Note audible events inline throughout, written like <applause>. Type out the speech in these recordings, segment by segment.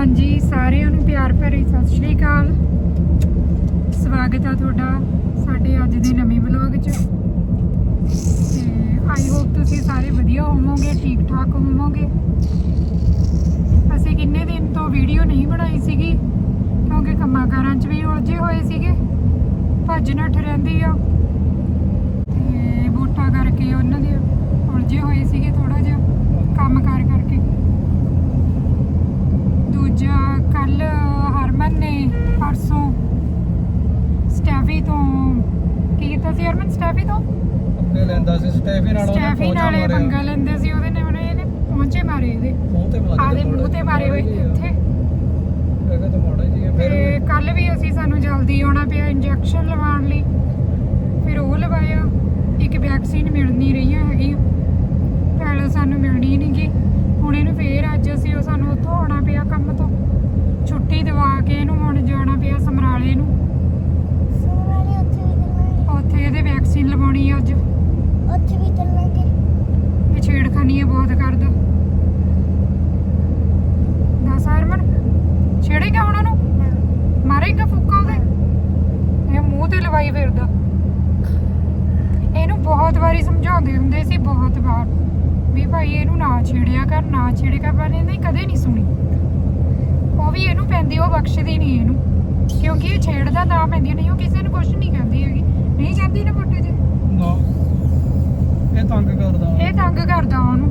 ਹਾਂਜੀ, ਸਾਰਿਆਂ ਨੂੰ ਪਿਆਰ ਭਰੀ ਸਤਿ ਸ਼੍ਰੀ ਅਕਾਲ। ਸਵਾਗਤ ਆ ਤੁਹਾਡਾ ਸਾਡੇ ਅੱਜ ਦੇ ਨਵੇਂ ਵਲੌਗ 'ਚ। ਤੇ ਆਈ ਹੋਪ ਤੁਸੀਂ ਸਾਰੇ ਵਧੀਆ ਹੋਵੋਗੇ ਠੀਕ ਠਾਕ ਹੋਵੋਗੇ। ਅਸੀਂ ਕਿੰਨੇ ਦਿਨ ਤੋਂ ਵੀਡੀਓ ਨਹੀਂ ਬਣਾਈ ਸੀਗੀ, ਕਿਉਂਕਿ ਕੰਮਾਂ ਕਾਰਾਂ 'ਚ ਵੀ ਉਲਝੇ ਹੋਏ ਸੀਗੇ। ਭੱਜ ਨੱਠ ਰਹਿੰਦੀ ਆ। ਤੇ ਵੋਟਾਂ ਕਰਕੇ ਉਹਨਾਂ ਦੇ ਉਲਝੇ ਹੋਏ ਸੀਗੇ ਥੋੜਾ ਜਿਹਾ ਕੰਮ ਕਾਰ ਕਰਕੇ। ਕੱਲ ਹਰਮਨ ਨੇ ਪਰਸੋਂ ਸਟੈਫੀ ਤੋਂ ਕੀ ਕੀਤਾ ਸੀ ਹਰਮਨ? ਸਟੈਫੀ ਤੋਂ? ਅੱਗੇ ਲੈਂਦਾ ਸੀ ਸਟੈਫੀ ਨਾਲ ਉਹਨੇ ਸਟੈਫੀ ਪਹੁੰਚਾ ਨਾਲੇ ਮਾਰਿਆ। ਪੰਗਾ ਲੈਂਦੇ ਸੀ ਉਹਦੇ ਨੇ ਉਹਨੇ ਇਹਨੇ ਪਹੁੰਚੇ ਮਾਰੇ ਇਹਦੇ। ਮੂੰਹ ਤੇ ਆਦੇ ਮੂੰਹ ਤੇ ਮਾਰੇ ਹੋਏ ਇੱਥੇ। ਹੈਗਾ ਤਾਂ ਮਾੜਾ ਜੀ ਹੈ, ਫਿਰ ਤੇ ਕੱਲ ਵੀ ਅਸੀਂ ਸਾਨੂੰ ਜਲਦੀ ਆਉਣਾ ਪਿਆ ਇੰਜੈਕਸ਼ਨ ਲਵਾਉਣ ਲਈ। ਫਿਰ ਉਹ ਲਵਾਇਆ ਇੱਕ ਵੈਕਸੀਨ ਮਿਲ ਨਹੀਂ ਰਹੀਆਂ ਹੈਗੀਆਂ। ਪਹਿਲਾਂ ਸਾਨੂੰ ਮਿਲਣੀ ਨਹੀਂ ਗੀ ਹੁਣ ਇਹਨੂੰ ਫੇਰ ਅੱਜ ਅਸੀਂ ਉਹ ਸਾਨੂੰ ਉੱਥੋਂ ਆਉਣਾ ਪਿਆ ਕੰਮ ਤੋਂ। ਛੁੱਟੀ ਦਵਾ ਕੇ ਇਹਨੂੰ ਹੁਣ ਜਾਣਾ ਪਿਆ ਸਮਰਾਲੇ ਨੂੰ। ਉੱਥੇ ਵੀ ਚੱਲਾਂਗੇ। ਉੱਥੇ ਇਹਦੇ ਵੈਕਸੀਨ ਲਵਾਉਣੀ ਆ ਅੱਜ। ਉੱਥੇ ਵੀ ਚੱਲਾਂਗੇ। ਇਹ ਛੇੜਖਾਨੀ ਹੈ ਬਹੁਤ ਕਰਦਾ। ਦੱਸ ਹਰਮਨ ਛੇੜੇਗਾ ਉਹਨਾਂ ਨੂੰ ਮਾਰੇਗਾ ਫੁੱਕਾ ਉਹਦੇ? ਇਹ ਮੂੰਹ ਤੇ ਲਵਾਈ ਫਿਰਦਾ। ਇਹਨੂੰ ਬਹੁਤ ਵਾਰੀ ਸਮਝਾਉਂਦੇ ਹੁੰਦੇ ਸੀ ਬਹੁਤ ਵਾਰ। ਵੀ ਭਾਈ ਇਹਨੂੰ ਨਾ ਛੇੜਿਆ ਕਰ ਨਾ ਛੇੜਿਆ ਪਰ ਇਹਨੇ ਕਦੇ ਨਹੀਂ ਸੁਣੀ। ਉਹ ਵੀ ਇਹਨੂੰ ਪੈਂਦੀ ਉਹ ਬਖਸ਼ਦੀ ਨਹੀਂ ਇਹਨੂੰ। ਕਿਉਂਕਿ ਇਹ ਛੇੜਦਾ ਤਾਂ ਪੈਂਦੀ ਨਹੀਂ ਉਹ ਕਿਸੇ ਨੂੰ ਕੁਝ ਨਹੀਂ ਕਹਿੰਦੀ ਹੈਗੀ। ਨਹੀਂ ਜਾਂਦੀ ਨਾ ਮੋਟੇ ਤੇ। ਨਾ। ਇਹ ਤੰਗ ਕਰਦਾ ਇਹ ਤੰਗ ਕਰਦਾ ਉਹਨੂੰ।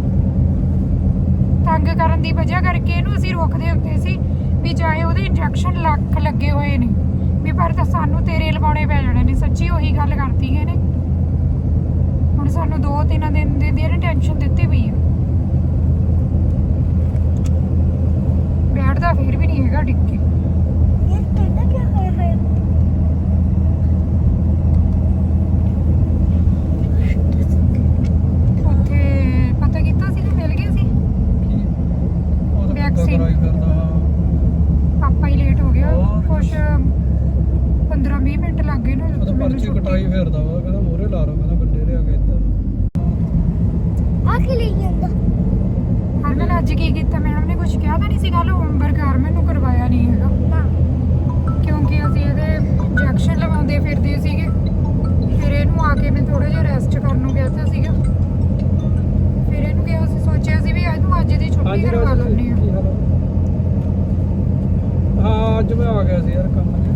ਤੰਗ ਕਰਨ ਦੀ ਵਜ੍ਹਾ ਕਰਕੇ ਇਹਨੂੰ ਅਸੀਂ ਰੋਕਦੇ ਹੁੰਦੇ ਸੀ ਵੀ ਚਾਹੇ ਉਹਦੇ ਇੰਜੈਕਸ਼ਨ ਲੱਖ ਲੱਗੇ ਹੋਏ ਨੇ ਵੀ ਪਰ ਤਾਂ ਸਾਨੂੰ ਤੇਰੇ ਲਵਾਉਣੇ ਪੈ ਜਾਣੇ ਨੇ। ਸੱਚੀ ਉਹੀ ਗੱਲ ਕਰਤੀ ਇਹਨੇ। ਹੁਣ ਸਾਨੂੰ ਦੋ ਤਿੰਨ ਦਿਨ ਦੀ ਦੀ ਟੈਨਸ਼ਨ ਦਿੱਤੀ ਪਈ ਆ ਬੈਠਦਾ ਫੇਰ ਵੀ ਨਹੀਂ ਹੈਗਾ ਡਿੱਕੇ ਇਹ ਟੰਡਾ ਕੀ ਹੋਇਆ ਹੈ ਉੱਥੇ ਪਤਾ ਕੀਤਾ ਸੀ ਕਿ ਮਿਲ ਗਏ ਸੀ ਕੀ ਉਹ ਤਾਂ ਪੱਕਾ Vaccine। ਕਰਾਈ ਕਰਦਾ ਹਾਂ ਪਾਪਾ ਹੀ ਲੇਟ ਹੋ ਗਿਆ ਹੋਰ। ਕੁਛ 15 20 ਮਿੰਟ ਲੱਗ ਗਏ ਨਾ ਉਹ ਤਾਂ ਮੈਨੂੰ ਪਰਚੀ ਛੁੱਟੀ- ਕਟਾਈ ਫਿਰਦਾ ਵਾ ਕਹਿੰਦਾ ਮੋਰੇ ਲਾ ਰੋ ਕਹਿੰਦਾ ਗੱਡੇ ਲਿਆ ਕੇ ਇੱਧਰ ਆ ਕੀ ਲਈ ਜਾਂਦਾ ਹਰਮਨ ਅੱਜ ਕੀ ਕੀਤਾ ਮੈਡਮ ਨੇ ਕੁਝ ਕਿਹਾ ਤਾਂ ਨਹੀਂ ਸੀ ਕੱਲ ਹੋਮਵਰਕ ਹਰਮਨ ਨੂੰ ਕਰਵਾਇਆ ਨਹੀਂ ਹੈਗਾ ਨਾ ਕਿਉਂਕਿ ਅਸੀਂ ਇਹਦੇ ਇੰਜੈਕਸ਼ਨ ਫਿਰਦੇ ਸੀਗੇ। ਫਿਰ ਇਹਨੂੰ ਆ ਕੇ ਮੈਂ ਥੋੜਾ ਜਿਹਾ ਰੈਸਟ ਕਰਨ ਨੂੰ ਕਹਿਤਾ ਸੀਗਾ। ਫਿਰ ਇਹਨੂੰ ਕਿਹਾ ਸੀ ਸੋਚਿਆ ਸੀ ਵੀ ਇਹਨੂੰ ਅੱਜ ਦੀ ਛੁੱਟੀ ਕਰਵਾ ਲੈਂਦੇ ਆ ਆ? ਹਾਂ। ਅੱਜ ਮੈਂ ਆ ਗਿਆ ਸੀ ਯਾਰ ਕੰਮ ਜਿਹਾ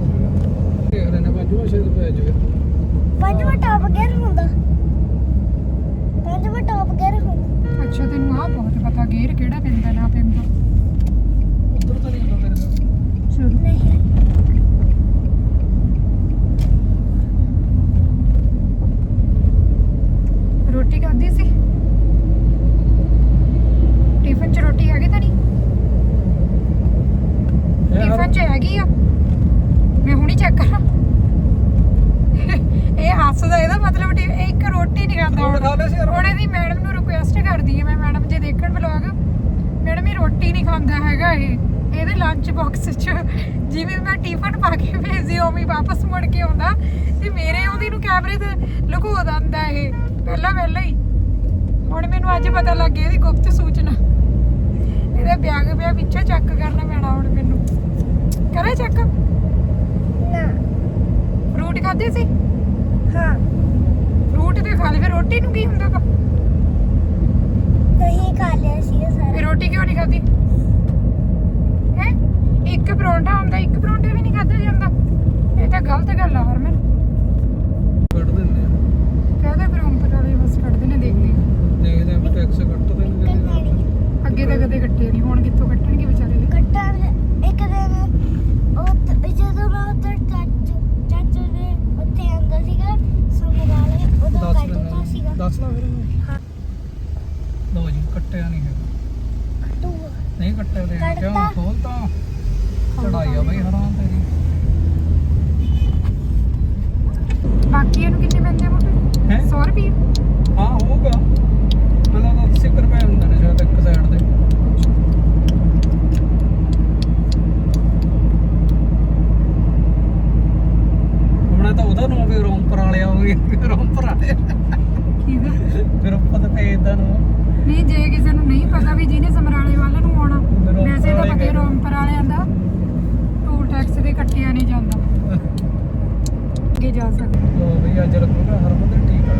ਦੇਖ ਲੈਣੇ ਪੰਜਵਾਂ ਛੇਦ ਪੈ ਜਾਵੇ ਪੰਜਵਾਂ ਟਾਪ ਗੇਅਰ ਹੁੰਦਾ? ਪੰਜਵਾਂ ਟਾਪ ਗੇਅਰ ਹੁੰਦਾ? ਅੱਛਾ ਤੈਨੂੰ ਆਹ ਬਹੁਤ ਪਤਾ ਗੇਅਰ ਕਿਹੜਾ ਪੈਂਦਾ ਨਾ ਪੈਂਦਾ ਉੱਧਰ ਤਾਂ ਨਹੀਂ ਹੁੰਦਾ ਤੇਰੇ ਨਾਲ ਚਲੋ ਨਹੀਂ ਰੋਟੀ ਖਾਧੀ ਸੀ? ਟਿਫਨ ਚ ਰੋਟੀ ਹੈਗੀ ਤਾਂ ਨਹੀਂ ਟਿਫਨ ਚ ਹੈਗੀ ਆ? ਮੈਂ ਹੁਣੀ ਚੈੱਕ ਕਰਾਂ। ਇਹ ਹੱਸਦਾ ਇਹਦਾ ਮਤਲਬ ਇਹ ਇੱਕ ਰੋਟੀ ਨਹੀਂ ਖਾਂਦਾ ਹੁਣ ਇਹਦੀ ਮੈਡਮ ਨੂੰ ਰਿਕੁਐਸਟ ਕਰਦੀ ਹੈ ਮੈਂ ਮੈਡਮ ਜੇ ਦੇਖਣ ਵਲੌਗ ਮੈਡਮ ਇਹ ਰੋਟੀ ਨਹੀਂ ਖਾਂਦਾ ਹੈਗਾ ਇਹ। ਇਹਦੇ ਲੰਚ ਬਾਕਸ 'ਚ ਜਿਵੇਂ ਮੈਂ ਟਿਫਨ ਪਾ ਕੇ ਭੇਜਦੀ ਉਵੇਂ ਵਾਪਸ ਮੁੜ ਕੇ ਆਉਂਦਾ। ਤੇ ਮੇਰੇ ਆਉਂਦੀ ਨੂੰ ਕੈਮਰੇ ਤੇ ਲੁਕੋ ਦਿੰਦਾ ਇਹ। ਪਹਿਲਾਂ ਪਹਿਲਾਂ ਹੀ। ਹੁਣ ਮੈਨੂੰ ਅੱਜ ਪਤਾ ਲੱਗ ਗਿਆ ਇਹਦੀ ਗੁਪਤ ਸੂਚਨਾ। ਇਹਦਾ ਬੈਗ ਪਿਆ ਪਿੱਛੇ ਚੈੱਕ ਕਰਨਾ ਪੈਣਾ ਹੁਣ ਮੈਨੂੰ। ਕਰੇ ਚੈੱਕ ਨਾ। ਫਰੂਟ ਖਾਦੇ ਸੀ? ਹਾਂ। ਫਰੂਟ ਤੇ ਖਾ ਲੈ ਫਿਰ ਰੋਟੀ ਨੂੰ ਕੀ ਹੁੰਦਾ ਵਾ? ਦਹੀਂ ਖਾ ਲਿਆ ਸੀ ਫਿਰ ਸਾਰੇ ਰੋਟੀ ਕਿਉਂ ਨਹੀਂ ਖਾਦੀ ਹੈ? ਇੱਕ ਪਰੌਂਠਾ ਹੁੰਦਾ ਇੱਕ ਪਰੌਂਠਾ ਵੀ ਨਹੀਂ ਖਾਧਾ ਜਾਂਦਾ। ਇਹ ਤਾਂ ਗਲਤ ਗੱਲ ਆ ਹਰਮਨ। ਕਹਦੇ ਪਰੌਂਠਾ ਵੀ ਬਸ ਕੱਢਦੇ ਨੇ ਦੇਖਦੇ ਆ। ਦੇਖਦੇ ਆ ਟੈਕਸ ਕੱਟ ਤੇ ਜੀ। ਖਾਣੀ ਅੱਗੇ ਤਾਂ ਕਦੇ ਕੱਟੇ ਨਹੀਂ ਹੁਣ ਕਿੱਥੋਂ ਕੱਟਣਗੇ ਵਿਚਾਰੇ ਦੇ ਕੱਟਾ ਇੱਕ ਦਿਨ ਉਹ ਤ- ਜਦੋਂ ਮੈਂ ਉੱਧਰ ਚਾਚੂ ਚਾਚੂ ਦੇ ਉੱਥੇ ਆਂਦਾ ਸੀਗਾ ਸਮਰਾਲੇ ਉਦੋਂ ਦੱਸ ਕੱਟਦਾ ਸੀਗਾ। ਦੱਸ ਲਾ ਫਿਰ। ਹਾਂ ਲਓ ਜੀ ਕੱਟਿਆ ਨਹੀਂ ਹੈਗਾ ਤੂੰ ਨਹੀਂ ਕੱਟਿਆ ਤੇ ਕੱਟਤਾ। ਕਿਉਂ ਖੋਲਤਾ ਚੜਾਈ ਆ ਬਈ ਹਰਾਮ ਤੇਰੀ ਬਾਕੀ ਇਹਨੂੰ ਕਿੰਨੇ ਹੈਂ? 100 ਰੁਪਏ। ਹਾਂ ਹੋਊਗਾ। ਮੈਨੂੰ ਤਾਂ 80 ਕੁ ਰੁਪਏ ਹੁੰਦੇ ਨੇ ਸ਼ਾਇਦ ਇੱਕ ਸਾਈਡ ਦੇ ਹੁਣ ਤਾਂ ਉਹਦਾ ਨੂੰ ਵੀ ਰੋਂਪਰ ਵਾਲਿਆ ਹੋ ਗਿਆ ਰੋਂਪਰ ਵਾਲੇ। ਠੀਕ ਆ ਫਿਰ ਆਪਾਂ ਤਾਂ ਭੇਜਦਾ ਨੂੰ। ਨਹੀਂ ਜੇ ਕਿਸੇ ਨੂੰ ਨਹੀਂ ਪਤਾ ਵੀ ਜਿਹਨੇ ਸਮਰਾਲੇ ਵੱਲ ਨੂੰ ਆਉਣਾ ਵੈਸੇ ਤਾਂ ਪਤੇ ਗਏ। ਰੋਮਪਰ ਵਾਲਿਆਂ ਦਾ। ਟੂਲ ਟੈਕਸ ਦੇ ਕੱਟਿਆ ਨਹੀਂ ਜਾਂਦਾ। ਅੱਗੇ ਜਾ ਸਕਦੇ। ਲੋ ਵੀ ਅੱਜ ਲੱਗੂਗਾ ਹਰਮਨ ਦੇ ਟੀਕਾ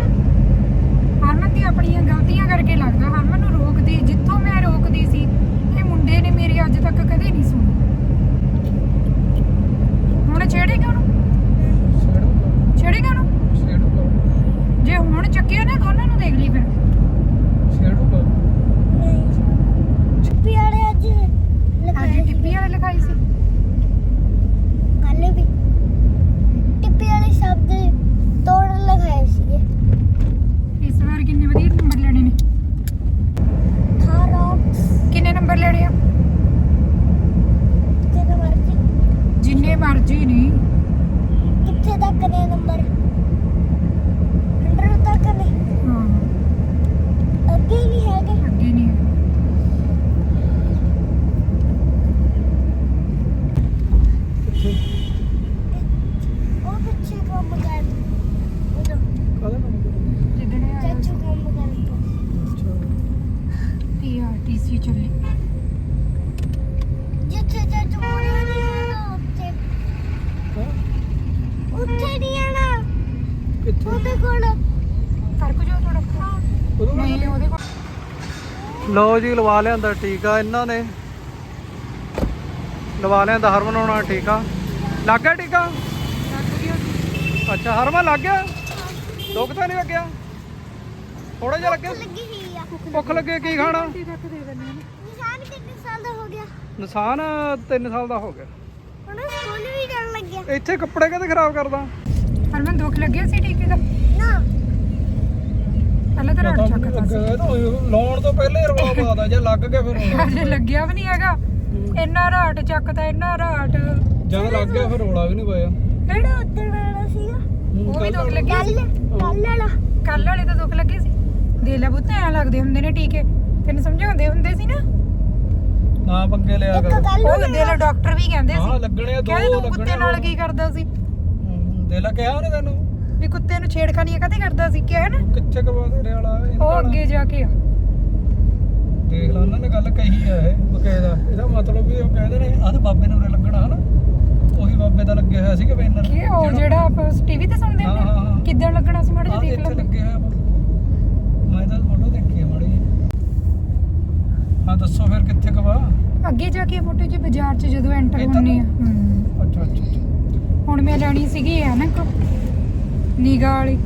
ਹਰਮਨ ਦੀ ਆਪਣੀਆਂ ਗਲਤੀਆਂ ਕਰਕੇ ਲੱਗਦਾ ਹਰਮਨ ਨੂੰ ਰੋਕਦੀ ਜਿੱਥੋਂ ਮੈਂ ਰੋਕਦੀ ਸੀ ਇਹ ਮੁੰਡੇ ਨੇ ਮੇਰੀ ਅੱਜ ਤੱਕ ਕਦੇ ਨਹੀਂ ਸੁਣੀ ਹੁਣ ਛੇੜੇਗਾ ਉਹਨੂੰ ਛੇੜੂਗਾ ਛੇੜੇਗਾ ਉਹਨੂੰ ਛੇੜੂਗਾ ਜੇ ਹੁਣ ਚੱਕਿਆ ਨਾ ਦੋਨਾਂ ਨੂੰ ਦੇਖ ਲਈ ਫਿਰ ਛੇੜੂਗਾ ਛੁੱਪੀ ਵਾਲੇ ਅੱਜ ਅੱਜ ਲਗਾਏ ਟਿੱਪੀ ਵਾਲੇ ਲਿਖਾਈ ਸੀ ਕੱਲ ਵੀ ਟਿੱਪੀ ਵਾਲੇ ਸ਼ਬਦ ਤੋੜ ਲਗਾਏ ਸੀਗੇ ਇਸ ਵਾਰ ਕਿੰਨੇ ਵਧੀਆ ਨੰਬਰ ਲੈਣੇ ਨੇ ਥਾਰੌਕਸ ਕਿੰਨੇ ਨੰਬਰ ਲੈਣੇ ਆ ਕਿਹਦੇ ਮਰਜ਼ੀ ਜਿੰਨੇ ਮਰਜ਼ੀ ਨਹੀਂ ਕਿੱਥੇ ਤੱਕ ਨੇ ਨੰਬਰ? 100 ਤੱਕ ਨੇ। ਹਾਂ। ਅੱਗੇ ਨਹੀਂ ਹੈਗੇ। ਅੱਗੇ ਨਹੀਂ ਹੈ। ਉਹ ਪਿੱਛੇ ਕੰਮ ਕਰ ਉਦੋਂ ਕਾਹਦਾ ਕੰਮ ਜਿੱਦਣੇ ਆਇਆ ਚਾਚੂ ਕੰਮ ਕਰਦਾ ਅੱਛਾ ਪੀਆਰਟੀਸੀ ਚੱਲੀ ਜਿੱਥੇ ਚਾਚੂ ਮੁੜਿਆ ਨਹੀਂ ਆਣਾ ਉੱਥੇ ਹਾਂ ਉੱਥੇ ਨਹੀਂ ਆਣਾ ਕਿੱਥੇ ਉਹਦੇ ਕੋਲ ਫ਼ਰਕ ਜੋ ਥੋੜਾ ਉਦੋਂ ਨਹੀਂ ਉਹਦੇ ਲਓ ਜੀ ਲਵਾ ਲਿਆਂਦਾ ਟੀਕਾ ਇਹਨਾਂ ਨੇ। ਲਵਾ ਲਿਆਂਦਾ ਹਰਮਨ ਹੋਣਾ ਟੀਕਾ। ਲੱਗ ਗਿਆ ਟੀਕਾ? ਅੱਛਾ ਹਰਮਨ ਲੱਗ ਗਿਆ? ਦੁੱਖ ਤਾਂ ਨਹੀਂ ਲੱਗਿਆ? ਥੋੜਾ ਜਿਹਾ ਲੱਗਿਆ? ਲੱਗੀ ਹੋਈ ਆ। ਭੁੱਖ ਲੱਗੇ ਕੀ ਖਾਣਾ? ਨਿਸ਼ਾਨ ਕਿੰਨੇ ਸਾਲ ਦਾ ਹੋ ਗਿਆ। ਨਿਸ਼ਾਨ 3 ਸਾਲ ਦਾ ਹੋ ਗਿਆ। ਹੁਣ ਉਹ ਸਕੂਲ ਵੀ ਜਾਣ ਲੱਗਿਆ। ਇੱਥੇ ਕੱਪੜੇ ਕਦੇ ਖਰਾਬ ਕਰਦਾ? ਹਰਮਨ ਦੁੱਖ ਲੱਗਿਆ ਸੀ ਟੀਕੇ ਦਾ? ਨਾ। ਪਹਿਲਾਂ ਤਾਂ ਰੜ ਚੱਕਦਾ ਸੀ। ਲਾਉਣ ਤੋਂ ਪਹਿਲੇ ਰਵਾ <laughs> ਪਾਦਾ ਜੇ ਲੱਗ ਗਿਆ ਫਿਰ ਅਜੇ ਲੱਗਿਆ ਵੀ ਨਹੀਂ ਹੈਗਾ। ਇੰਨਾ ਰਾਟ ਚੱਕਦਾ ਇੰਨਾ ਰਾਟ ਜਦ ਲੱਗ ਗਿਆ ਫਿਰ ਰੋਲਾ ਵੀ ਨਹੀਂ ਪਾਇਆ। ਕਿਹੜਾ ਉੱਧਰ ਵਾਲਾ ਸੀਗਾ? ਉਹ ਵੀ ਦੁੱਖ ਲੱਗੀ ਕੱਲ ਸੀ ਕੱਲ ਵਾਲਾ। ਕੱਲ ਵਾਲੇ ਤਾਂ ਦੁੱਖ ਲੱਗੇ ਸੀ। ਦੇ ਲੈ ਬੁੱਤ ਐ ਲੱਗਦੇ ਹੁੰਦੇ ਨੇ ਟੀਕੇ। ਤੈਨੂੰ ਸਮਝਾਉਂਦੇ ਹੁੰਦੇ ਸੀ ਨਾ। ਨਾ ਪੰਗੇ ਲਿਆ ਇੱਕ ਕਰ। ਕੱਲ ਉਹ ਦੇ ਲੈ ਡਾਕਟਰ ਵੀ ਕਹਿੰਦੇ ਹਾਂ ਸੀ ਲੱਗਣੇ ਦੋ ਲੱਗਣੇ ਕੁੱਤੇ ਨਾਲ ਕੀ ਕਰਦਾ ਸੀ? ਹੂੰ, ਦੇ ਲਾ ਕਿਹਾ ਉਹਨੇ ਤੈਨੂੰ? ਵੀ ਕੁੱਤੇ ਨੂੰ ਛੇੜਖਾਨੀ ਕਦੇ ਕਰਦਾ ਸੀ ਕਿਹਾ ਨਾ ਕਿੱਥੇ ਕਵਾ ਤੇਰੇ ਵਾਲਾ ਇਹਨਾਂ ਉਹ। ਅੱਗੇ ਜਾ ਕੇ ਆ ਦੇਖ ਲਾ ਉਹਨਾਂ ਨੇ ਗੱਲ ਕਹੀ ਆ ਇਹ ਬਕਾਇਦਾ ਇਹਦਾ ਮਤਲਬ ਵੀ ਉਹ ਕਹਿੰਦੇ ਨੇ ਆਹ ਤਾਂ ਬਾਬੇ ਨੇ ਉਰੇ ਲੱਗਣਾ ਹਨਾ ਉਹੀ ਬਾਬੇ ਦਾ ਲੱਗਿਆ ਹੋਇਆ ਸੀ ਕਿ ਬੈਨਰ ਕਿ ਉਹ ਜਿਹੜਾ ਆਪਾਂ ਟੀਵੀ ਤੇ ਸੁਣਦੇ ਹਾਂ, ਹਾਂ, ਹੁੰਦੇ ਹਾਂ। ਕਿੱਦਾਂ ਲੱਗਣਾ ਸੀ ਮਾੜਾ ਆਹ ਜਿਹਾ ਦੇਖ ਇੱਥੇ ਲੱਗਿਆ ਹੋਇਆ ਵਾ। ਮੈਂ ਤਾਂ ਫੋਟੋ ਦੇਖੀ ਆ ਮਾੜੀ ਜਿਹੀ। ਹਾਂ ਦੱਸੋ ਫਿਰ ਕਿੱਥੇ ਕਵਾ ਅੱਗੇ ਜਾ ਕੇ ਫੋਟੋ 'ਚ ਬਾਜ਼ਾਰ 'ਚ ਜਦੋਂ ਐਂਟਰ ਇੱਧਰ ਹੁੰਨੇ ਆ ਨੂੰ? ਹਮ। ਅੱਛਾ ਅੱਛਾ ਅੱਛਾ ਹੁਣ ਮੈਂ ਲੈਣੀ ਸੀਗੀ ਐਨਕ ਨਿਗਾਹ ਵਾਲੀ।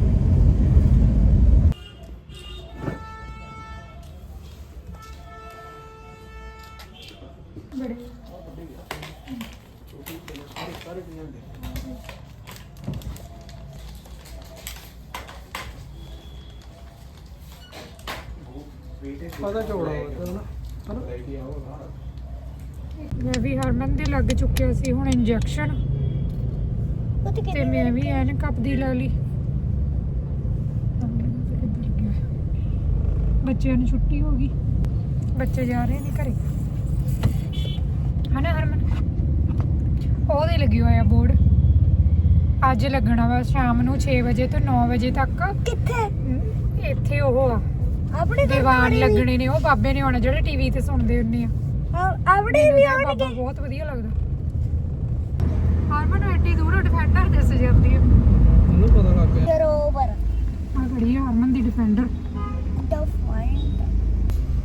ਹਨਾ ਮੈਂ ਵੀ ਹਰਮਨ ਦੇ ਲੱਗ ਚੁੱਕਿਆ ਸੀ ਹੁਣ ਇੰਜੈਕਸ਼ਨ। ਉਹ ਤੇ ਤੇ ਮੈਂ ਵੀ ਐਨਕ ਆਪਦੀ ਲਾ ਲਈ। ਬੱਚਿਆਂ ਨੂੰ ਛੁੱਟੀ ਹੋ ਗਈ। ਬੱਚੇ ਜਾ ਰਹੇ ਨੇ ਘਰੇ। ਹਨਾ ਹਰਮਨ? ਉਹਦੇ ਲੱਗੀ ਹੋਇਆ ਬੋਰਡ। ਅੱਜ ਲੱਗਣਾ ਵਾ ਸ਼ਾਮ ਨੂੰ 6 ਵਜੇ ਤੋਂ 9 ਵਜੇ ਤੱਕ। ਕਿੱਥੇ? ਇੱਥੇ ਉਹ ਆ। ਆਪਣੇ ਘਰ ਦੀਵਾਨ ਲੱਗਣੇ ਨੇ ਉਹ ਬਾਬੇ ਨੇ ਆਉਣਾ ਜਿਹੜੇ ਟੀਵੀ ਤੇ ਸੁਣਦੇ ਹੁੰਦੇ ਆ। ਆਪਣੇ ਵੀ ਤਾਂ ਬਾਬਾ ਆਉਣਗੇ ਬਹੁਤ ਵਧੀਆ ਲੱਗਦਾ। ਐਡੀ ਦੂਰੋਂ ਡਿਫੈਂਡਰ ਦਿਸ ਜਾਂਦੀ ਹੈ ਇਹਨੂੰ ਪਤਾ ਲੱਗ ਗਿਆ। ਸਰੋਵਰ ਆ ਖੜੀ ਆ ਹਰਮਨ ਦੀ ਡਿਫੈਂਡਰ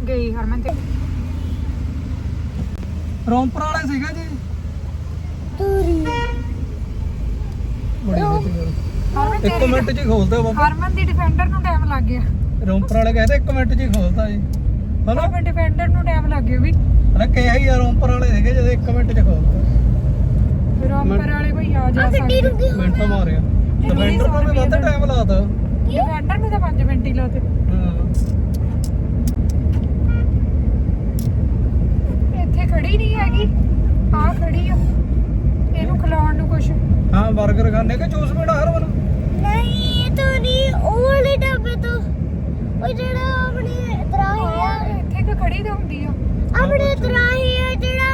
ਗਈ ਹਰਮਨ ਤੇ। ਰੌਂਪਰ ਵਾਲੇ ਸੀਗਾ ਜੀ। ਤੂਰੀ ਬੜੀ। ਹਰਮਨ ਇੱਕ ਮਿੰਟ ਚ ਹੀ ਖੋਲਦਾ ਬਾਬਾ। ਹਰਮਨ ਦੀ ਡਿਫੈਂਡਰ ਨੂੰ ਟਾਈਮ ਲੱਗ ਗਿਆ। ਰੌਂਪਰ ਵਾਲੇ ਕਹਿੰਦੇ ਇੱਕ ਮਿੰਟ ਚ ਹੀ ਖੋਲਦਾ ਜੀ। ਹਨਾ? ਡਿਫੈਂਡਰ ਨੂੰ ਟਾਈਮ ਲੱਗ ਗਿਆ ਵੀ। ਅਰੇ ਕਿਹਾ ਹੀ ਆ ਰੌਂਪਰ ਵਾਲੇ ਸੀਗੇ ਜਦੋਂ ਇੱਕ ਮਿੰਟ ਚ ਖੋਲਦਾ। ਰੋਮਪਰ ਵਾਲੇ ਭਈ ਆ ਜਾ ਆ ਗੱਡੀ ਸਕਦੇ। ਰੁਕੀ ਹੋਈ ਮਿੰਟ ਮਾਰਿਆ। ਡਿਫੈਂਡਰ ਨੂੰ ਵੀ ਵੱਧ ਟਾਈਮ ਲਾਤਾ ਡਿਫੈਂਡਰ ਨੂੰ ਤਾਂ 5 ਮਿੰਟ ਹੀ ਲਾਤੇ ਹਾਂ ਇੱਥੇ ਖੜੀ ਨਹੀਂ ਹੈਗੀ। ਆ ਖੜੀ ਆ। ਇਹਨੂੰ ਖਿਲਾਉਣ ਨੂੰ ਕੁਛ। ਹਾਂ 버ਗਰ ਖਾਣੇ ਕਿ ਜੂਸ ਪੀਣਾ ਹਰ ਵਾਰ ਨਹੀਂ ਤੂਰੀ ਉਹ ਵਾਲੇ ਡੱਬੇ ਤੋਂ। ਉਹ ਜਿਹੜਾ ਆਪਣੇ ਤਰਾਹੀ ਆ। ਆਹ, ਇੱਥੇ ਕਿ ਖੜੀ ਤਾਂ ਹੁੰਦੀ ਆ। ਆਪਣੇ ਤਰਾਹੀ ਆ ਜਿਹੜਾ।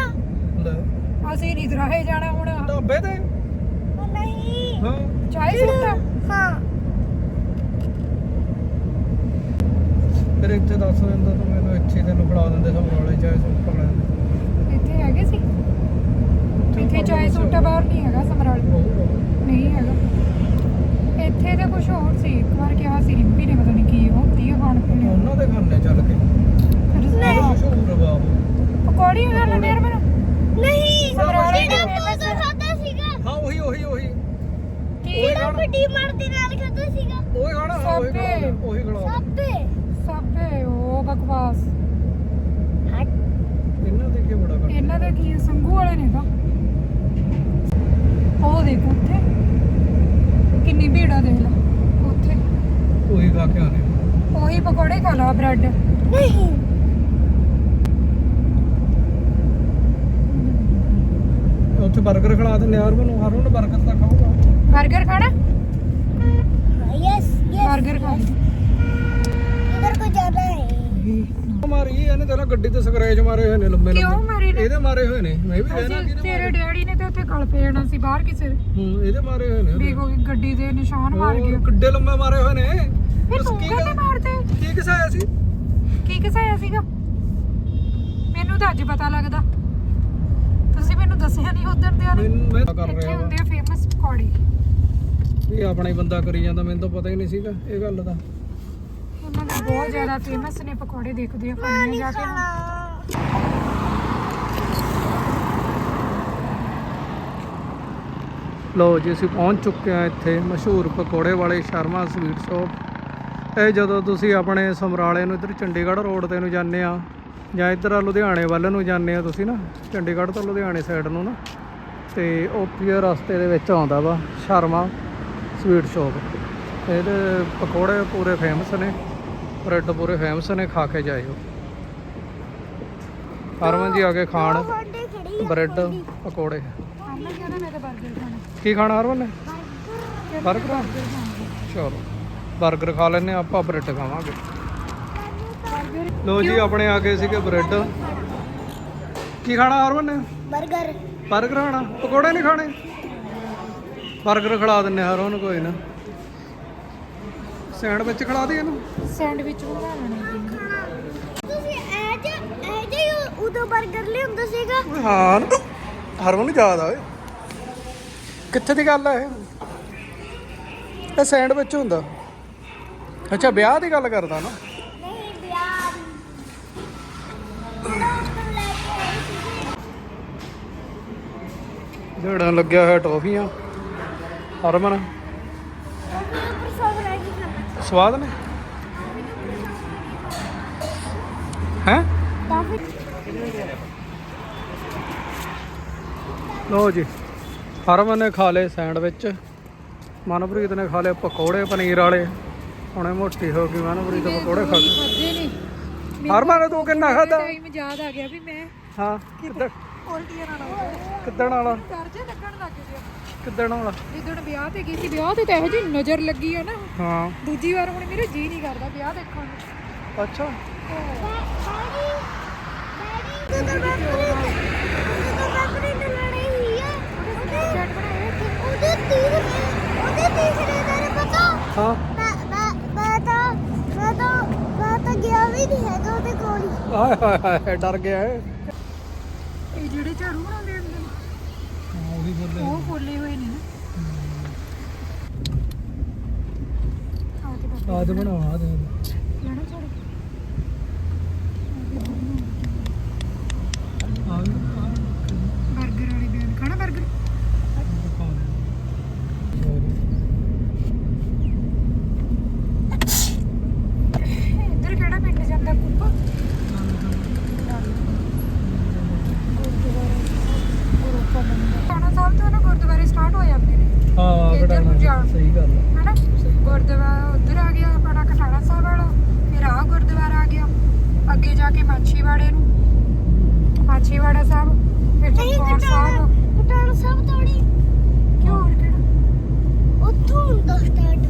ਲੈ। ਅਸੀਂ ਨਹੀਂ ਦਰਾਹੇ ਜਾਣਾ ਹੁਣ। 90 ਤੇ? ਉਹ ਨਹੀਂ। ਹਾਂ। ਚਾਹੇ ਸੁੱਟਾ ਹਾਂ। ਫਿਰ ਇੱਥੇ ਦੱਸ ਦਿੰਦਾ ਤੂੰ ਮੈਨੂੰ ਇੱਥੇ ਤੈਨੂੰ ਫੜਾ ਦਿੰਦੇ ਸਮਰਾਲੇ ਚਾਹੇ ਸੁੱਟਾ ਫੜਾ ਦਿੰਦੇ ਇੱਥੇ ਹੈਗੇ ਸੀ। ਇੱਥੇ ਚਾਹੇ ਸੁੱਟਾ ਬਾਹਰ ਨਹੀਂ ਹੈਗਾ ਸਮਰਾਲੇ ਨਹੀਂ ਹੈਗਾ। ਇੱਥੇ ਤਾਂ ਕੁਝ ਹੋਰ ਸੀ। ਇੱਕ ਵਾਰ ਕਿਹਾ ਸੀ ਰਿੰਪੀ ਨੇ ਪਤਾ ਨਹੀਂ ਕੀ ਹੁੰਦੀ ਹੈ ਖਾਣ ਪੀਣ। ਉਹਨਾਂ ਦੇ ਖਾਣੇ ਚੱਲ ਕੇ। ਨਹੀਂ। ਪਕੌੜੀ ਖਾਣ ਲੈ ਯਾਰ ਮੈਨੂੰ। ਨਹੀਂ ਸਮਰਾਲੇ ਡੀਮਾਰਟ ਦੇ ਨਾਲ ਖਾਦਾ ਸੀਗਾ। ਉਹੀ ਖਾਣਾ ਹਾਂ, ਉਹੀ ਖਾਣਾ ਉਹੀ ਖਾਣਾ ਸਾਪੇ ਸਾਬੇ। ਉਹ ਬਕਵਾਸ। ਹਟ ਇਹਨਾਂ ਦੇ ਕੀ ਬੜਾ ਕਰ ਇਹਨਾਂ ਦਾ ਕੀ ਆ, ਸੰਘੂ ਵਾਲੇ ਨੇ ਤਾਂ। ਉਹ ਦੇਖ ਉੱਥੇ। ਕਿੰਨੀ ਭੀੜ ਆ ਦੇਖ ਲਾ। ਉੱਥੇ। ਉਹੀ ਖਾ ਕੇ ਆਨੇ ਉਹੀ ਪਕੌੜੇ ਖਾ ਲਾ ਬ੍ਰੈਡ। ਨਹੀਂ। ਉੱਥੇ 버ਗਰ ਖਿਲਾ ਦਿੰਦੇ ਆ ਹਰਮਨ ਨੂੰ। ਹਰਮਨ 버ਗਰ ਤਾਂ ਖਾਊਗਾ। 버ਗਰ ਖਾਣਾ? यस यस बर्गर खा इधर को जाना है ਮਾਰੀ ਇਹਨੇ ਤੇਰਾ ਗੱਡੀ ਤੇ ਸਕ੍ਰੈਚ ਮਾਰੇ ਹੋਏ ਨੇ ਲੰਬੇ ਲੰਬੇ। ਕਿਉਂ ਮਾਰੇ ਨੇ? ਇਹਦੇ ਮਾਰੇ ਹੋਏ ਨੇ। ਮੈਂ ਵੀ ਰਹਿਣਾ ਅਸੀਂ ਕਿਹਦੇ ਤੇਰੇ ਮਾਰੇ। ਡੈਡੀ ਨੇ ਤੇ ਉੱਥੇ ਗਲ ਪੈ ਜਾਣਾ ਸੀ ਬਾਹਰ ਕਿਸੇ ਦੇ। ਹੂੰ ਇਹਦੇ ਮਾਰੇ ਹੋਏ ਨੇ ਵੇਖੋ ਕਿ ਗੱਡੀ ਦੇ ਨਿਸ਼ਾਨ ਮਾਰ ਗਏ ਹੋਰ ਕਿੱਡੇ ਲੰਬੇ ਮਾਰੇ ਹੋਏ ਨੇ। ਫਿਰ ਤੂੰ ਕੀ ਕਦੇ ਮਾਰਦੇ। ਕੀ ਕਿਸਾਇਆ ਸੀ? ਕੀ ਕਿਸਾਇਆ ਸੀਗਾ? ਮੈਨੂੰ ਤਾਂ ਅੱਜ ਪਤਾ ਲੱਗਦਾ। ਤੁਸੀਂ ਮੈਨੂੰ ਦੱਸਿਆ ਨਹੀਂ ਉਦੋਂ ਦੇ ਵਾਲੇ। ਮੈਨੂੰ ਮੈਂ ਕਰ ਇੱਥੇ ਰਿਹਾ ਹੁੰਦੇ ਆ ਫੇਮਸ ਪਕੌੜੇ? ਇਹ ਆਪਣਾ ਹੀ ਬੰਦਾ ਕਰੀ ਜਾਂਦਾ ਮੈਨੂੰ ਤਾਂ ਪਤਾ ਹੀ ਨਹੀਂ ਸੀਗਾ ਇਹ ਗੱਲ ਦਾ। ਉਹਨਾਂ ਦੇ ਬਹੁਤ ਜ਼ਿਆਦਾ ਫੇਮਸ ਨੇ ਪਕੌੜੇ ਦੇਖਦੇ ਆ ਖਾਣੇ ਜਾ ਕੇ। ਲੋ ਜੀ ਅਸੀਂ ਪਹੁੰਚ ਚੁੱਕੇ ਹਾਂ ਇੱਥੇ ਮਸ਼ਹੂਰ ਪਕੌੜੇ ਵਾਲੇ ਸ਼ਰਮਾ ਸਵੀਟ ਸ਼ਾਪ ਇਹ ਜਦੋਂ ਤੁਸੀਂ ਆਪਣੇ ਸਮਰਾਲੇ ਨੂੰ ਇੱਧਰ ਚੰਡੀਗੜ੍ਹ ਰੋਡ ਤੇ ਨੂੰ ਜਾਂਦੇ ਆ ਜਾਂ ਇੱਧਰ ਆ ਲੁਧਿਆਣੇ ਵੱਲ ਨੂੰ ਜਾਂਦੇ ਆ ਤੁਸੀਂ ਨਾ ਚੰਡੀਗੜ੍ਹ ਤੋਂ ਲੁਧਿਆਣੇ ਸਾਈਡ ਨੂੰ ਨਾ ਤੇ ਉੱਥੇ ਰਸਤੇ ਦੇ ਵਿੱਚ ਆਉਂਦਾ ਵਾ ਸ਼ਰਮਾ। Sweet shop. ਇਹਦੇ ਪਕੌੜੇ ਪੂਰੇ ਫੇਮਸ ਨੇ ਬਰੈਡ ਪੂਰੇ ਫੇਮਸ ਨੇ ਖਾ ਕੇ ਜਾਇਓ। ਹਰਮਨ ਜੀ ਆ ਕੇ ਖਾਣ। ਬ੍ਰੈਡ ਪਕੌੜੇ। ਕੀ ਖਾਣਾ ਹਰਮਨ ਨੇ? ਬਰਗਰ। ਚਲੋ ਬਰਗਰ ਖਾ ਲੈਨੇ ਆਪਾਂ ਬਰੈਡ ਖਾਵਾਂਗੇ। ਲੋ ਜੀ ਆਪਣੇ ਆ ਗਏ ਸੀਗੇ ਬਰੈਡ। ਕੀ ਖਾਣਾ ਹਰਮਨ ਨੇ? 버ਗਰ 버ਗਰ ਖਾਣਾ? ਪਕੌੜੇ ਨਹੀਂ ਖਾਣੇ? 버ਗਰ ਖਿਲਾ ਦਿੰਨੇ ਹਰਮਨ ਨੂੰ ਕੋਈ ਨਾ। ਸੈਂਡਵਿਚ ਖਿਲਾ ਦੇ ਇਹਨੂੰ? ਸੈਂਡਵਿਚ ਬਣਾ ਲੈਣੇ ਜੀ। ਤੁਸੀਂ ਐਜ ਐਜ ਹੀ ਉਦੋਂ 버ਗਰ ਲਿਆਉਂਦਾ ਸੀਗਾ। ਓਏ ਹਾਂ। ਹਰਮਨ ਨੂੰ ਯਾਦ ਆ ਓਏ। ਕਿੱਥੇ ਦੀ ਗੱਲ ਆ ਇਹ? ਇਹ ਸੈਂਡਵਿਚ ਹੁੰਦਾ। ਅੱਛਾ ਵਿਆਹ ਦੀ ਗੱਲ ਕਰਦਾ ਨਾ। ਨਹੀਂ ਵਿਆਹ ਦੀ। ਜਿਹੜਾ ਲੱਗਿਆ ਹੋਇਆ ਟੋਫੀਆਂ। ਹਰਮਨ ਸਵਾਦ ਨੇ? ਹੈ? ਲੋ ਜੀ ਹਰਮਨ ਨੇ ਖਾ ਲਏ ਸੈਂਡਵਿਚ ਮਨਪ੍ਰੀਤ ਨੇ ਖਾ ਲਏ ਪਕੌੜੇ ਪਨੀਰ ਵਾਲੇ। ਹੁਣੇ ਮੋਟੀ ਹੋ ਗਈ ਮਨਪ੍ਰੀਤ ਪਕੌੜੇ ਖਾ ਨਹੀਂ ਹਰਮਨ ਤੂੰ ਕਿੰਨਾ ਖਾਦਾ ਟਾਈਮ ਯਾਦ ਆ ਗਿਆ ਵੀ ਮੈਂ ਹਾਂ ਕਿੱਦਣ ਉਲਟੀਆਂ ਨਾਲ ਕਿੱਦਣ ਵਾਲਾ? ਕਰ ਜੇ ਲੱਗਣ ਲੱਗ ਗਿਆ। ਕਿੱਦਣ ਵਾਲਾ ਜਿੱਦਣ ਵਿਆਹ ਤੇ ਗਈ ਸੀ ਵਿਆਹ ਤੇ ਤਾਂ ਇਹੋ ਜਿਹੀ ਨਜ਼ਰ ਲੱਗੀ ਆ ਨਾ। ਹਾਂ। ਦੂਜੀ ਵਾਰ ਹੁਣ ਮੇਰੇ ਜੀ ਨਹੀਂ ਕਰਦਾ ਵਿਆਹ ਦੇਖਣ ਨੂੰ। ਅੱਛਾ। ਹਾਂ। ਹਾਏ ਹਾਏ ਹਾਏ ਡਰ ਗਿਆ ਏ ਇਹ ਜਿਹੜੇ ਝਾੜੂ ਬਣਾਉਂਦੇ ਹੁੰਦੇ ਨੇ ਹਾਂ ਉਹੀ ਫੁੱਲੇ ਹੋਏ ਨੇ ਨਾ। ਆਹ ਤੇ ਬਸ। ਆਦ ਬਣਾ ਦੇ ਲੈਣਾ ਝਾੜੂ ਆ ਵੀ 버ਗਰ ਵਾਲੀ ਬਿਆਨ ਖਾਣਾ 버ਗਰ ਇੱਧਰ ਕਿਹੜਾ ਪਿੰਡ ਜਾਂਦਾ ਕੁੱਪਾ ਖਾਣਾ ਸਾਹਿਬ ਤੋਂ ਨਾ ਗੁਰਦੁਆਰੇ ਸਟਾਰਟ ਹੋ ਜਾਂਦੇ ਨੇ ਹਾਂ ਇੱਧਰ ਨੂੰ ਜਾ। ਘਟਾਣਾ ਸਹੀ ਗੱਲ ਆ। ਹਨਾ ਗੁਰਦੁਆਰਾ ਉੱਧਰ ਆ ਗਿਆ ਆਪਣਾ ਕਟਾਣਾ ਸਾਹਿਬ ਵਾਲਾ ਫਿਰ ਆਹ ਗੁਰਦੁਆਰਾ ਆ ਗਿਆ ਅੱਗੇ ਜਾ ਕੇ ਮਾਛੀਵਾੜੇ ਨੂੰ ਮਾਛੀਵਾੜਾ ਸਾਹਿਬ ਫਿਰ ਨਹੀਂ ਚਮਕੌਰ ਸਾਹਿਬ ਕਟਾਣਾ ਸਭ ਤੋੜੀ ਕਿਉਂ ਹੋਰ ਕਿਹੜਾ ਉੱਥੋਂ ਹੁੰਦਾ ਸਟਾਰਟ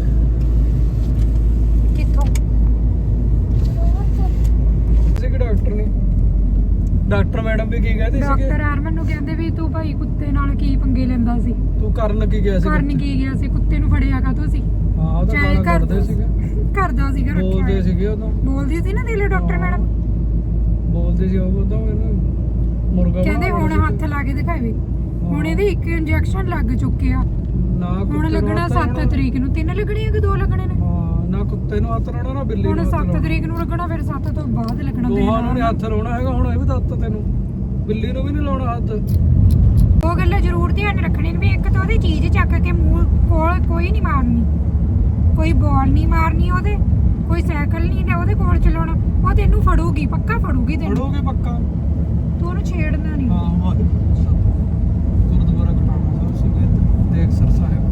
ਕਿੱਥੋਂ ਕਿਸੇ ਕਿ ਡਾਕਟਰ ਨੇ ਡਾਕਟਰ ਮੈਡਮ ਵੀ ਕੀ ਕਹਿੰਦੇ ਸੀਗੇ ਡਾਕਟਰ ਆਰਮਨ ਨੂੰ ਕਹਿੰਦੇ ਵੀ ਤੂੰ ਭਾਈ ਕੁੱਤੇ ਨਾਲ ਕੀ ਪੰਗੇ ਲੈਂਦਾ ਸੀ? ਤੂੰ ਕਰਨ ਕੀ ਗਿਆ ਸੀ ਕਰਨ ਕੀ ਗਿਆ ਸੀ? ਕੁੱਤੇ ਨੂੰ ਫੜਿਆ ਕਾ ਤੂੰ ਸੀ? ਹਾਂ ਉਹ ਤਾਂ ਚਾਹੇ ਗਾਲਾਂ ਘਰ ਕੱਢਦੇ ਸੀਗੇ। ਕਰਦਾ ਸੀਗਾ ਰੱਖਿਆ ਬੋਲਦੇ ਹੋਇਆ। ਸੀਗੇ ਉਦੋਂ। ਬੋਲਦੀ ਸੀ ਨਾ ਦੇਲੇ ਡਾਕਟਰ ਮੈਡਮ? ਬੋਲਦੇ ਸੀ ਉਹ ਉਦੋਂ ਇਹਨੂੰ ਮੁਰਗਾ ਕਹਿੰਦੇ ਬਣਾ ਹੁਣ ਰਹੇ ਹੱਥ ਲਾ ਕੇ ਦਿਖਾਵੇ ਹੁਣ ਇਹਦੇ ਇੱਕ ਇੰਜੈਕਸ਼ਨ ਲੱਗ ਚੁੱਕਿਆ। ਸੀ। ਨਾ ਹੁਣ ਕੁੱਤੇ ਨੂੰ ਲੱਗਣਾ ਹੱਥ 7 ਲਾਉਣਾ। ਤਰੀਕ ਨੂੰ। ਤਿੰਨ ਲੱਗਣੀਆਂ ਕਿ ਦੋ ਲੱਗਣੇ ਨੇ? ਹਾਂ ਨਾ ਕੁੱਤੇ ਨੂੰ ਹੱਥ ਲਾਉਣਾ ਨਾ ਬਿੱਲੀ ਨੂੰ ਹੱਥ 7 ਲਾਉਣਾ। ਤਰੀਕ ਨੂੰ ਲੱਗਣਾ ਫਿਰ 7 ਤੋਂ ਬਾਅਦ ਲੱਗਣਾ ਦੋਹਾਂ ਨੂੰ ਦਿਨ ਨਹੀਂ ਹੱਥ ਲਾਉਣਾ ਹੈਗਾ ਹੁਣ ਇਹ ਵੀ ਦੱਤ ਤੈਨੂੰ। ਬਿੱਲੀ ਨੂੰ ਵੀ ਨਹੀਂ ਲਾਉਣਾ ਹੱਥ। ਗੱਲਾਂ ਜ਼ਰੂਰ ਧਿਆਨ ਰੱਖਣੀ ਵੀ ਇੱਕ ਤਾਂ ਉਹਦੀ ਚੀਜ਼ ਚੱਕ ਕੇ ਮੂੰਹ ਕੋਲ ਕੋਈ ਨਹੀਂ ਮਾਰਨੀ। ਕੋਈ ਬਾਲ ਨਹੀਂ ਮਾਰਨੀ ਉਹਦੇ ਕੋਈ ਸਾਈਕਲ ਨਹੀਂ ਨੇ ਉਹਦੇ ਕੋਲ ਚਲਾਉਣਾ। ਉਹ ਤੈਨੂੰ ਫੜੂਗੀ ਪੱਕਾ ਫੜੂਗੀ ਤੈਨੂੰ। ਫੜੋਗੇ ਪੱਕਾ। ਤੂੰ ਉਹਨੂੰ ਛੇੜਨਾ ਨਹੀਂ। ਹਾਂ ਵਾਹਿਗੁਰੂ ਗੁਰਦੁਆਰਾ ਸਾਹਿਬ।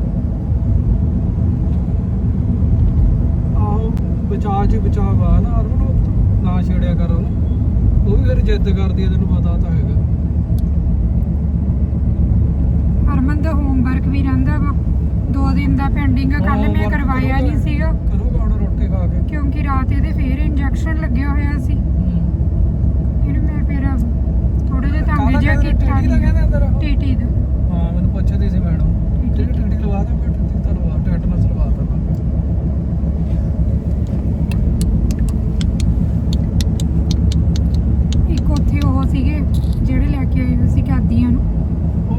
ਆਹੋ ਬਚਾ ਜੀ ਬਚਾਵ ਨਾ ਤੋਂ ਨਾ ਛੇੜਿਆ ਕਰ ਉਹਨੂੰ। ਉਹ ਵੀ ਫਿਰ ਜਿੱਦ ਕਰਦੀ ਹੈ ਤੈਨੂੰ ਪਤਾ ਤਾਂ ਹੈਗਾ। ਹਰਮਨ ਦਾ ਹੋਮਵਰਕ ਵੀ ਰਹਿੰਦਾ ਵਾ। ਦੋ ਦਿਨ ਦਾ ਪੈਂਡਿੰਗ ਆ ਕੱਲ ਮੈਂ ਕਰਵਾਇਆ ਨਹੀਂ? ਸੀਗਾ। ਕਰੋਗਾ ਹੁਣ ਰੋਟੀ ਖਾ ਕੇ? ਕਿਉਂਕਿ ਰਾਤ ਇਹਦੇ ਫੇਰ ਇੰਜੈਕਸ਼ਨ ਲੱਗਿਆ ਹੋਇਆ ਸੀ। ਇਹਨੂੰ ਮੈਂ ਫਿਰ ਥੋੜਾ ਜਿਹਾ ਤੰਗ ਜਿਹਾ ਕੀਤਾ ਟੀਟੀ ਦਾ। ਹਾਂ ਮੈਨੂੰ ਪੁੱਛਦੀ ਸੀ ਮੈਡਮ ਟੀਟੀ ਟੀਟੀ ਲਵਾ ਦੇ ਮੈਂ ਟੀਟੀ ਤਾਂ ਲਵਾ ਟੈਟਨਸ ਲਵਾ ਤਾ ਇੱਕ ਉੱਥੇ ਉਹ ਸੀਗੇ ਜਿਹੜੇ ਲੈ ਕੇ ਆਏ ਹੋਏ ਸੀ ਕੈਦੀਆਂ ਨੂੰ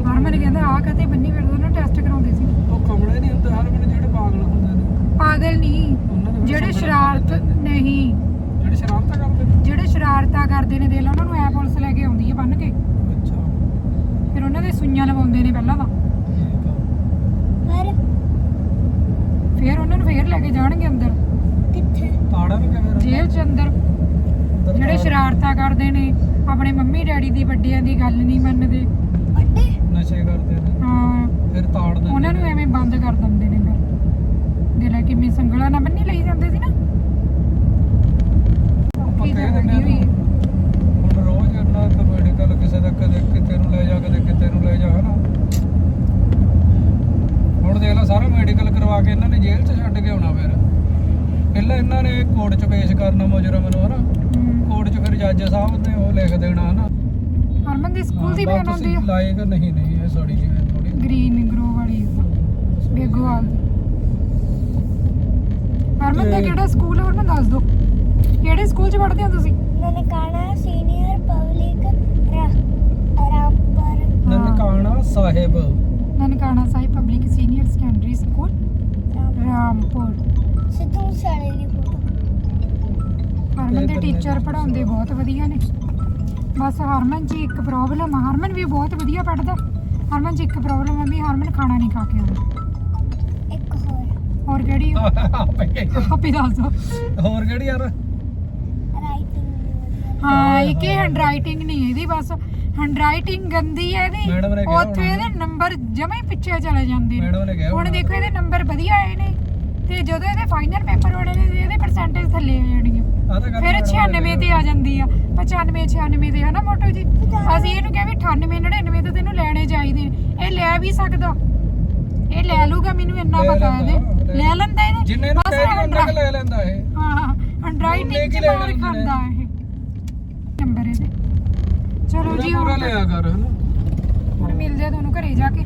ਹਰਮਨ ਕਹਿੰਦਾ ਆ ਕਦੇ ਬੰਨੀ ਫਿਰਦਾ ਨਾ ਟੈਸਟ ਕਰਾਉਂਦੇ ਸੀ ਉਹ ਕਮਲੇ ਨਹੀਂ ਹੁੰਦੇ ਹਰਮਨ ਜਿਹੜੇ ਪਾਗਲ ਹੁੰਦੇ ਨੇ ਪਾਗਲ ਨਹੀਂ ਉਹਨਾਂ ਦੇ ਫਿਰ ਜਿਹੜੇ ਸੰਗਤ ਸ਼ਰਾਰਤ ਕਰਦੇ ਨੇ। ਨਹੀਂ ਜਿਹੜੇ ਸ਼ਰਾਰਤਾਂ ਕਰਦੇ ਨੇ ਜਿਹੜੇ ਸ਼ਰਾਰਤਾਂ ਕਰਦੇ ਨੇ ਦੇਖ ਲਓ ਉਹਨਾਂ ਨੂੰ ਐ ਪੁਲਿਸ ਲੈ ਕੇ ਆਉਂਦੀ ਹੈ ਬੰਨ ਕੇ ਅੱਛਾ ਫਿਰ ਉਹਨਾਂ ਦੇ ਸੁਈਆਂ ਲਵਾਉਂਦੇ ਨੇ ਪਹਿਲਾਂ ਤਾਂ ਠੀਕ ਆ ਪਰ ਫਿਰ ਉਹਨਾਂ ਨੂੰ ਫੇਰ ਲੈ ਕੇ ਜਾਣਗੇ ਅੰਦਰ ਕਿੱਥੇ ਤਾੜਾ ਨੂੰ ਕਿਵੇਂ ਰੱਖਣਾ? ਜੇਲ੍ਹ 'ਚ ਅੰਦਰ ਅੰਦਰ ਜਿਹੜੇ ਤਾੜ- ਸ਼ਰਾਰਤਾਂ ਕਰਦੇ ਨੇ ਆਪਣੇ ਮੰਮੀ ਡੈਡੀ ਦੀ ਵੱਡਿਆਂ ਦੀ ਗੱਲ ਨਹੀਂ ਮੰਨਦੇ। ਵੱਡੇ? ਨਸ਼ੇ ਕਰਦੇ ਨੇ। ਹਾਂ। ਫਿਰ ਤਾੜ ਦਿੰਦੇ ਉਹਨਾਂ ਨੂੰ ਨੇ। ਐਵੇਂ ਬੰਦ ਕਰ ਦਿੰਦੇ ਨੇ ਫਿਰ। ਦੇ ਲੈ ਕਿਵੇਂ ਸੰਗਲਾਂ ਨਾਲ ਬੰਨੀ ਲਈ ਜਾਂਦੇ ਸੀ ਨਾ। ਕੀ ਹੋਈ। ਹੁਣ ਰੋਜ਼ ਇਹਨਾਂ ਦਾ ਮੈਡੀਕਲ ਕਿਸੇ ਦਾ ਕਦੇ ਕਿਤੇ ਨੂੰ ਲੈ ਜਾ ਕਦੇ ਕਿਤੇ ਨੂੰ ਲੈ ਜਾ ਹਨਾ? ਹੁਣ ਦੇਖ ਲੈ ਸਾਰਾ ਮੈਡੀਕਲ ਕਰਵਾ ਕੇ ਇਹਨਾਂ ਨੇ ਜੇਲ੍ਹ 'ਚ ਛੱਡ ਕੇ ਆਉਣਾ ਫਿਰ। ਪਹਿਲਾਂ ਇਹਨਾਂ ਨੇ ਕੋਰਟ 'ਚ ਪੇਸ਼ ਕਰਨਾ ਮੁਜਰਮ ਨੂੰ ਹਨਾ। ਕੋਰਟ 'ਚ ਫਿਰ ਜੱਜ ਸਾਹਿਬ ਨੇ ਉਹ ਲਿਖ ਦੇਣਾ ਹਨਾ। ਹਰਮਨ ਦੀ ਸਕੂਲ ਦੀ ਬਸ ਆਉਂਦੀ ਆ। ਲਾਏਗਾ ਨਹੀਂ ਨਹੀਂ ਇਹ ਸੜੀ ਜਿਵੇਂ ਥੋੜੀ ਗ੍ਰੀਨ ਗਰੋ ਵਾਲੀ ਬੇਗੋਵਾਲ ਦੀ ਹਰਮਨ ਦਾ ਕਿਹੜਾ ਸਕੂਲ ਹੈ ਹਰਮਨ ਦੱਸ ਦਿਓ ਕਿਹੜੇ ਸਕੂਲ 'ਚ ਪੜ੍ਹਦੇ ਹੋ ਤੁਸੀਂ? Nankana senior public Rampur. Nankana Sahib. Nankana Sahib public senior secondary school. Rampur. Sidhu ਸਾਲੇ ਦੀ ਹਰਮਨ ਦੇ ਟੀਚਰ ਪੜਾਉਂਦੇ ਬਹੁਤ ਵਧੀਆ ਨੇ। ਬਸ ਹਰਮਨ 'ਚ ਇੱਕ ਪ੍ਰੋਬਲਮ ਆ ਹਰਮਨ ਵੀ ਬਹੁਤ ਵਧੀਆ ਪੜਦਾ ਹਰਮਨ 'ਚ ਇੱਕ ਪ੍ਰੋਬਲਮ ਆ ਵੀ ਹਰਮਨ ਖਾਣਾ ਨਹੀਂ ਖਾ ਕੇ ਆਉਂਦਾ। ਇੱਕ ਹੋਰ। ਹੋਰ ਕਿਹੜੀ ਆ? <laughs> ਆਪੇ ਦੱਸ ਦਿਓ ਹੋਰ ਕਿਹੜੀ ਯਾਰ? ਰਾਈਟਿੰਗ ਹਾਂ ਇਹ ਕਿ ਹੈਂਡਰਾਈਟਿੰਗ ਨਹੀਂ ਇਹਦੀ ਬਸ ਹੈਂਡਰਾਈਟਿੰਗ ਗੰਦੀ ਹੈ ਕਿਹਾ ਉੱਥੇ ਹੋਣਾ। ਇਹਦੇ ਨੰਬਰ ਜਮਾ ਪਿੱਛੇ ਚਲੇ ਜਾਂਦੇ ਨੇ। ਮੈਡਮ ਨੇ ਕਿਹਾ ਹੁਣ ਹੋਣਾ। ਦੇਖੋ ਇਹਦੇ ਨੰਬਰ ਵਧੀਆ ਆਏ ਨੇ। ਤੇ ਜਦੋਂ ਇਹਦੇ ਫਾਈਨਲ ਪੇਪਰ ਹੋਣੇ ਨੇ ਇਹਦੇ ਪਰਸੈਂਟੇਜ ਥੱਲੇ ਆ ਜਾਣਗੇ। ਆਹ ਤਾਂ ਗੱਲ ਫਿਰ ਮੈਡਮ ਨੇ 96 ਤੇ ਆ ਜਾਂਦੀ ਆ। 95 96 ਤੇ ਹਨਾ ਮੋਟੋ ਜੀ? ਅਸੀਂ ਇਹਨੂੰ ਕਿਹਾ ਵੀ 98 99 ਤੇ ਤੈਨੂੰ ਲੈਣੇ ਚਾਹੀਦੇ ਨੇ। ਇਹ ਲੈ ਵੀ ਸਕਦਾ। ਇਹ ਲੈ ਲੂਗਾ ਮੈਨੂੰ ਇੰਨਾ ਪਤਾ ਲੈਂਦਾ, ਇਹਦੇ। ਲੈ ਲੈਂਦਾ। ਇਹਨੇ ਜਿੰਨੇ ਨੂੰ ਕਹਿ ਉਹਨਾਂ ਲੈ ਲੈਂਦਾ ਇਹ। ਹਾਂ ਕੀ ਚ ਮਾਰ? ਖਾਂਦਾ ਇਹ। ਨੰਬਰ ਇਹਦੇ। ਚਲੋ ਜੀ ਪੂਰਾ ਲਿਆ ਕਰ ਹਨਾ? ਹੁਣ ਮਿਲਦੇ ਆ ਤੁਹਾਨੂੰ ਘਰੇ ਜਾ ਕੇ।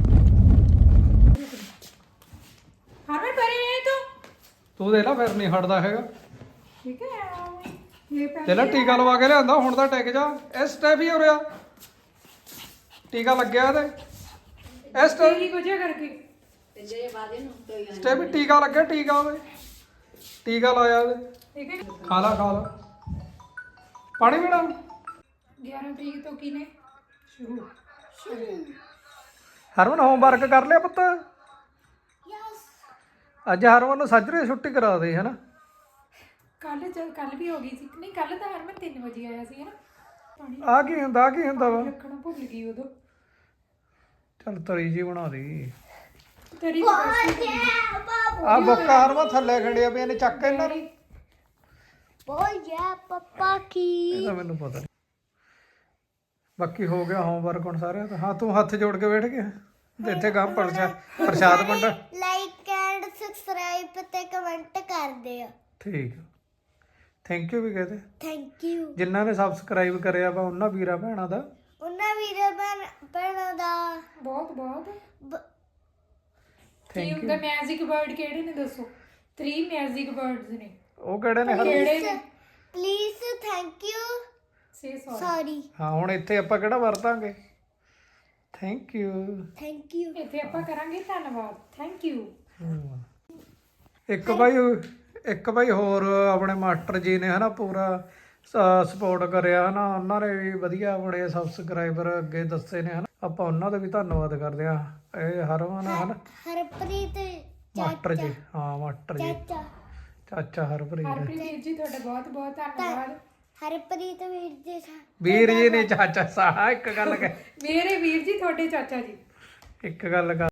ਹਰਮਨ ਪਰੇ ਨਹੀਂ ਤੂੰ ਤੂੰ ਦੇਖ ਲੈ ਫਿਰ ਨਹੀਂ ਹਟਦਾ ਹੈਗਾ। ਠੀਕ ਹੈ ਇਹ ਤੇ ਲੈ ਟੀਕਾ ਲਵਾ ਕੇ ਲਿਆਂਦਾ ਹੁਣ ਤਾਂ ਟਿਕ ਜਾ। ਇਸ ਸਟੈਪ ਹੀ ਹੋ ਰਿਹਾ। ਟੀਕਾ ਲੱਗਿਆ ਇਹਦੇ। ਇਸ ਸਟੈਪ ਤੇਰੀ ਵਜ੍ਹਾ ਕਰਕੇ। ਸਟੈਪ ਟੀਕਾ ਲੱਗਿਆ ਟੀਕਾ ਓਏ ਟੀਕਾ ਲਾਇਆ ਇਹਦੇ ਠੀਕ ਹੈ? ਖਾ ਲਾ ਖਾ ਲਾ। ਪਾਣੀ ਪੀਣਾ? 11 ਤਰੀਕ ਤੋਂ ਕੀ ਨੇ ਸ਼ੁਰੂ। ਹਰਮਨ ਹੋਮਵਰਕ ਕਰ ਲਿਆ ਪੁੱਤ। ਅੱਜ ਹਰਮਨ ਨੂੰ ਸੱਜਰੇ ਛੁੱਟੀ ਕਰਾ ਦੇ ਹਨਾ? ਕੱਲ ਜਦ ਕੱਲ ਵੀ ਹੋ ਗਈ ਸੀ। ਨਹੀਂ ਕੱਲ ਤਾਂ ਹਰਮਨ 3 ਵਜੇ ਆਇਆ ਸੀ ਹਨਾ? ਪਾਣੀ ਆ ਕੀ ਹੁੰਦਾ ਆ ਕੀ ਹੁੰਦਾ ਵਾ? ਰੱਖਣਾ ਭੁੱਲ ਗਈ ਉਦੋਂ। ਚੱਲ ਤਰੀ ਜੀ ਬਣਾ ਦੇ। ਤੇਰੀ ਬਾਬੂ ਆ ਬੁੱਕਾ ਹਰਮਨ ਥੱਲੇ ਖੜਿਆ ਵੀ ਇਹਨੇ ਚੱਕ ਇਹਨਾਂ ਨੂੰ। ਬੋਇਆ ਪਪਾ ਕੀ? ਇਹ ਤਾਂ ਮੈਨੂੰ ਪਤਾ ਨਹੀਂ। ਬਾਕੀ ਹੋ ਗਿਆ ਹੋਮਵਰਕ ਹੁਣ ਸਾਰਿਆਂ ਦਾ। ਹਾਂ ਤੂੰ ਹੱਥ ਜੋੜ ਕੇ ਬੈਠ ਗਿਆ। ਤੇ ਇੱਥੇ ਗਾਂ ਪਰਸ਼ਾ ਪ੍ਰਸ਼ਾਦ ਵੰਡਾ। ਲਾਈਕ ਸਬਸਕ੍ਰਾਈਬ ਤੇ ਕਮੈਂਟ ਕਰਦੇ ਆ। ਠੀਕ ਥੈਂਕ ਯੂ ਵੀ ਕਹਦੇ। ਥੈਂਕ ਯੂ ਜਿਨ੍ਹਾਂ ਨੇ ਸਬਸਕ੍ਰਾਈਬ ਕਰਿਆ ਵਾ ਉਹਨਾਂ ਵੀਰਾਂ ਭੈਣਾਂ ਦਾ। ਉਹਨਾਂ ਵੀਰੇ ਭੈਣਾਂ ਦਾ। ਬਹੁਤ ਬਹੁਤ। ਬ- ਕੀ ਥੈਂਕ ਹੁੰਦਾ ਯੂ ਮੈਜਿਕ ਵਰਡ ਕਿਹੜੇ ਨੇ ਦੱਸੋ? 3 ਮੈਜਿਕ ਵਰਡਸ ਨੇ। ਉਹ ਕਿਹੜੇ ਨੇ ਹਰ ਕਿਹੜੇ ਨੇ? Please thank you say sorry sorry ਹਾਂ ਹੁਣ ਇੱਥੇ ਆਪਾਂ ਕਿਹੜਾ ਵਰਤਾਂਗੇ? ਥੈਂਕ ਯੂ ਥੈਂਕ ਯੂ ਇੱਥੇ ਆਪਾਂ ਕਰਾਂਗੇ ਧੰਨਵਾਦ। ਥੈਂਕ ਯੂ ਇੱਕ ਭਾਈ ਇੱਕ ਭਾਈ ਹੋਰ ਆਪਣੇ ਮਾਸਟਰ ਜੀ ਨੇ ਹਨਾ ਪੂਰਾ ਸਪੋਰਟ ਕਰਿਆ ਹਨਾ। ਉਹਨਾਂ ਨੇ ਵੀ ਵਧੀਆ ਬੜੇ ਸਬਸਕ੍ਰਾਈਬਰ ਅੱਗੇ ਦੱਸੇ ਨੇ ਹਨਾ। ਆਪਾਂ ਉਹਨਾਂ ਦਾ ਵੀ ਧੰਨਵਾਦ ਕਰਦੇ ਆ ਇਹ ਹਰਮਨ ਹਨਾ ਹਰਪ੍ਰੀਤ ਮਾਸਟਰ ਜੀ। ਹਾਂ ਮਾਸਟਰ ਜੀ। ਚਾਚਾ। ਚਾਚਾ ਹਰਪ੍ਰੀਤ। ਹਰਪ੍ਰੀਤ ਵੀਰ ਜੀ ਤੁਹਾਡਾ ਬਹੁਤ ਬਹੁਤ ਧੰਨਵਾਦ। ਹਰਪ੍ਰੀਤ ਵੀਰ ਜੀ ਵੀਰ ਜੀ ਨੇ ਚਾਚਾ ਸਾਹ ਇੱਕ ਗੱਲ ਕਹਿ ਮੇਰੇ ਵੀਰ ਜੀ ਤੁਹਾਡੇ ਚਾਚਾ ਜੀ। ਇੱਕ ਗੱਲ ਕਰ